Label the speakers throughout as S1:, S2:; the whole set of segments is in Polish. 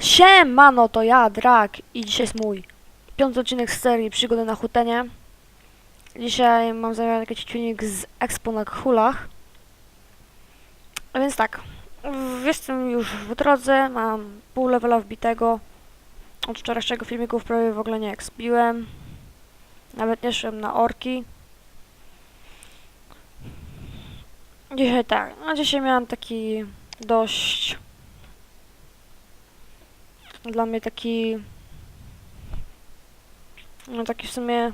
S1: Siemano, to ja, Drak i dzisiaj jest mój piąty odcinek z serii Przygody na Hutenie. Dzisiaj mam zamiar nagrać filmik z Expo na Hulach. A więc tak, jestem już w drodze, mam pół levela wbitego. Od wczorajszego filmików prawie w ogóle nie expiłem. Nawet nie szłem na orki. Dzisiaj tak, no dzisiaj miałem taki dość dla mnie taki no taki w sumie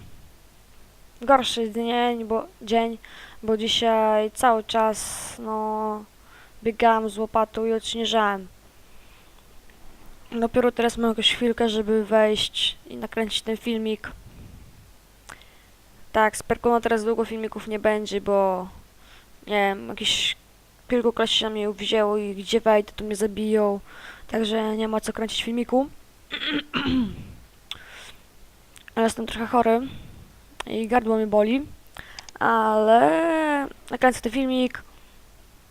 S1: gorszy dzień, bo dzień, bo dzisiaj cały czas no biegałem z łopatą i odśnieżałem. Dopiero teraz mam jakąś chwilkę, żeby wejść i nakręcić ten filmik. Tak, z Perkuną teraz długo filmików nie będzie, bo nie wiem, jakieś kilku klasi na mnie wzięło i gdzie wejdę, to mnie zabiją. Także nie ma co kręcić filmiku. Ale Jestem trochę chory i gardło mnie boli, ale nakręcę ten filmik,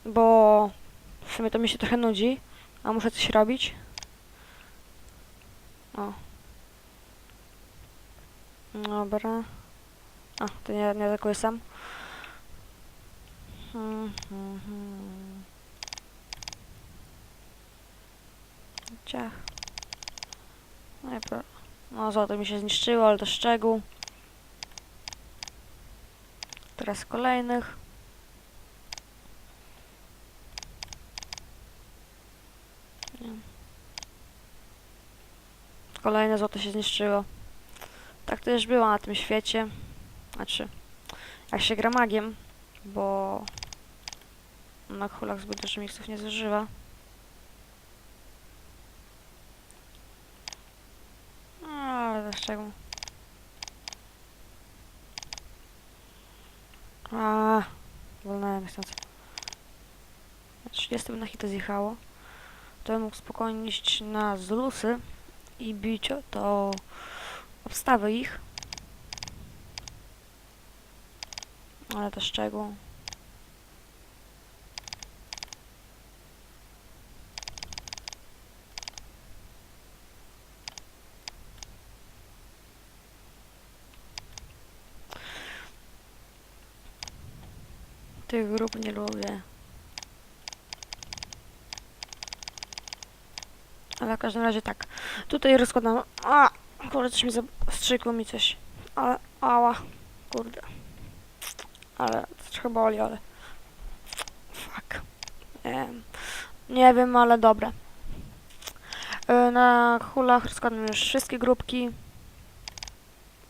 S1: bo w sumie to mi się trochę nudzi, a muszę coś robić. O. Dobra. A, to nie, nie atakuję sam. Hmm, hmm, hmm. Ciach. No pro... No złoto mi się zniszczyło, ale to szczegół. Teraz kolejnych. Kolejne złoto się zniszczyło. Tak to już było na tym świecie. Znaczy, jak się gra magiem, bo na hulach zbyt dużo miksów nie zużywa. No, ale dlaczego? A, wolnałem chcąc. Na 30 by na hita zjechało. To bym mógł spokojnie iść na Zulusy i bić to obstawy ich. Ale to szczegół. Tych grup nie lubię. Ale w każdym razie tak. Tutaj rozkładam. A! Kurde, coś mi zastrzykło mi coś. Ale. Ała. Kurde. Ale trochę boli, ale. Fuck. Nie. Nie wiem, ale dobre. Na hulach rozkładam już wszystkie grupki.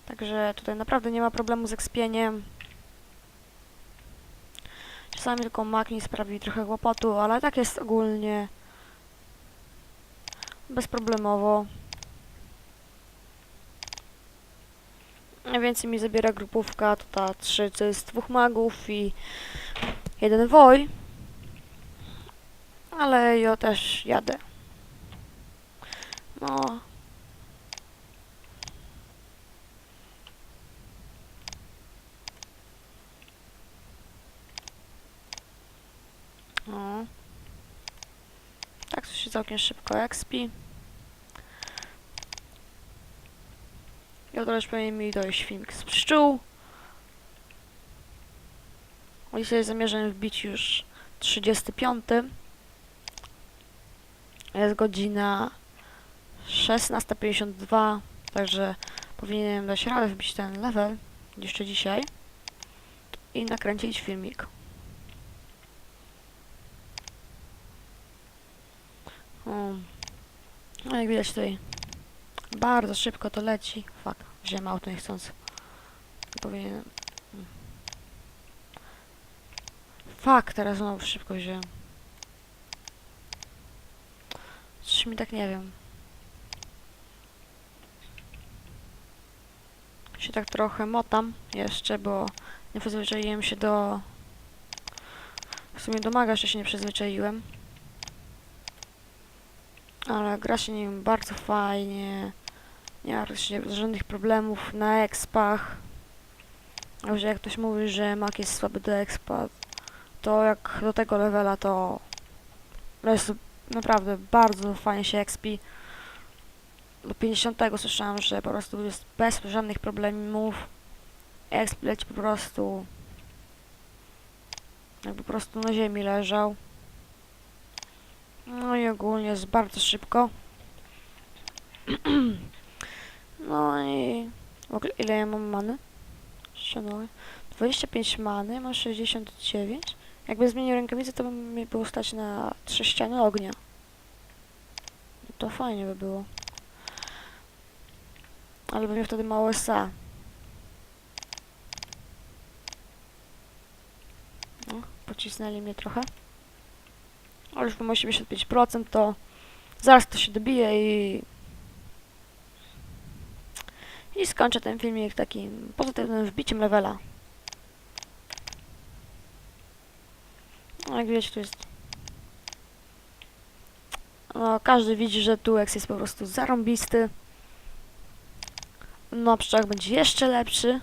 S1: Także tutaj naprawdę nie ma problemu z ekspieniem. Czasami tylko mak sprawi trochę kłopotu, ale tak jest ogólnie bezproblemowo. Najwięcej mi zabiera grupówka, to ta 3, co jest dwóch magów i jeden woj. Ale ja też jadę. No. No. Tak, to się całkiem szybko expi. Jutro już powinien mi dojść filmik z pszczół. Dzisiaj zamierzam wbić już 35. Jest godzina 16.52, także powinienem dać radę wbić ten level jeszcze dzisiaj i nakręcić filmik. No jak widać tutaj bardzo szybko to leci. Fuck, wziąłem auto niechcący. Powinienem... mm. Fuck, teraz znowu szybko wziąłem. Coś mi tak nie wiem. Się tak trochę motam jeszcze, bo nie przyzwyczaiłem się do... W sumie do maga jeszcze się nie przyzwyczaiłem. Ale gra się nim bardzo fajnie. Nie ma żadnych problemów na expach. Już jak ktoś mówi, że Mac jest słaby do expa, to jak do tego levela to jest naprawdę bardzo fajnie się expi. do 50 słyszałam, że po prostu jest bez żadnych problemów. Exp leci po prostu jak po prostu na ziemi leżał. No i ogólnie jest bardzo szybko. no i w ogóle ile ja mam many? Ścianowe. 25 many, mam 69. Jakby zmienił rękawicę, to by mi było stać na trzy ściany ognia. To fajnie by było. Ale bym miał wtedy mało SA. No, pocisnęli mnie trochę. Ale już mam 85%, to zaraz to się dobije i... I skończę ten filmik takim pozytywnym wbiciem levela. No, jak wiecie, tu jest... No, każdy widzi, że Tuex jest po prostu zarąbisty. No, pszczołek będzie jeszcze lepszy.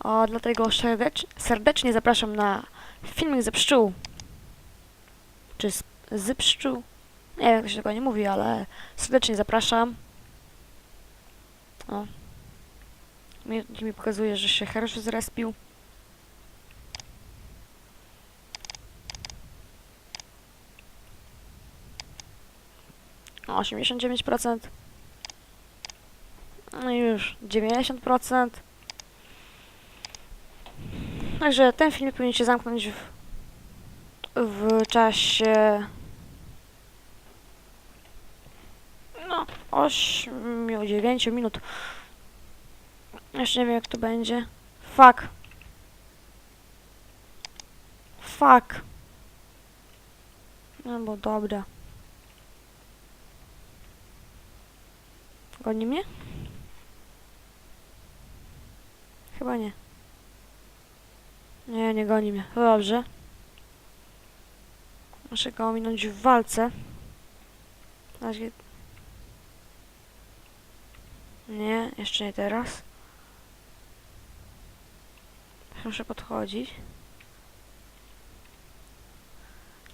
S1: O, dlatego serdecz, serdecznie zapraszam na filmik ze pszczół. Czy z, z pszczół? Nie wiem, jak się tego nie mówi, ale serdecznie zapraszam. O. Mi, mi pokazuje, że się Hersz zrespił. O, 89%. No i już 90%. Także ten film powinien się zamknąć w, w czasie no 8-9 minut. Jeszcze nie wiem jak to będzie. Fuck. Fuck. No bo dobra. Goni mnie? Chyba nie. Nie, nie goni mnie. Dobrze. Muszę go ominąć w walce. Nie, jeszcze nie teraz. Muszę podchodzić.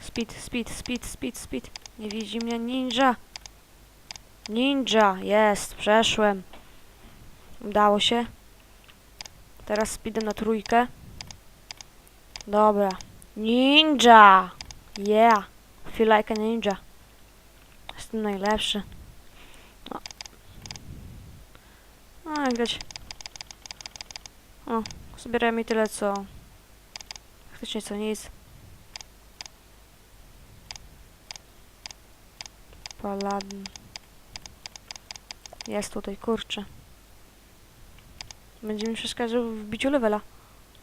S1: Speed, speed, speed, speed, speed. Nie widzi mnie ninja. Ninja, jest, przeszłem. Udało się. Teraz speedem na trójkę. Dobra. Ninja! Yeah! Feel like a ninja. Jestem najlepszy. No. No, grać. O, zbierałem mi tyle co... Faktycznie co nic. Paladin. Jest tutaj, kurczę. Będzie mi przeszkadzał w biciu levela.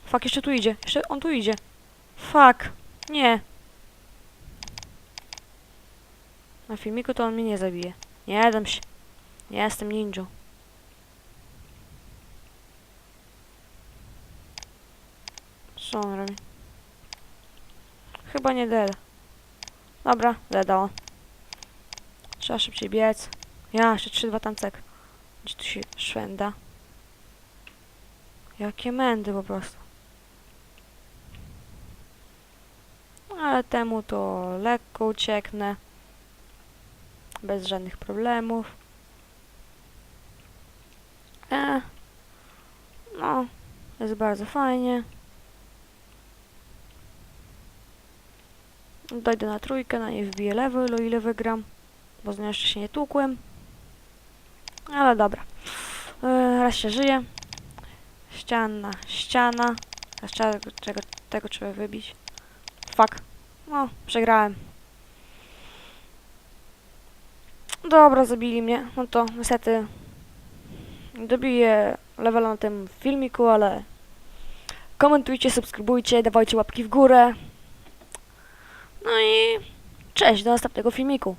S1: Fuck, jeszcze tu idzie. Jeszcze on tu idzie. Fuck. Nie. Na filmiku to on mnie nie zabije. Nie dam się. Nie jestem ninją. Co on robi? Chyba nie del. Dobra, dedało. Trzeba szybciej biec. Ja, jeszcze 3-2 tancek. Gdzie tu się szwenda? Jakie mędy po prostu. Ale temu to lekko ucieknę. Bez żadnych problemów. E, no, jest bardzo fajnie. Dojdę na trójkę, na niej wbiję level, o ile wygram. Bo z nią jeszcze się nie tłukłem. Ale dobra. E, raz się żyje. Ściana, ściana. Teraz trzeba tego, tego, tego trzeba wybić. Fuck. No, przegrałem. Dobra, zabili mnie. No to niestety dobiję levela na tym filmiku, ale komentujcie, subskrybujcie, dawajcie łapki w górę. No i cześć, do następnego filmiku.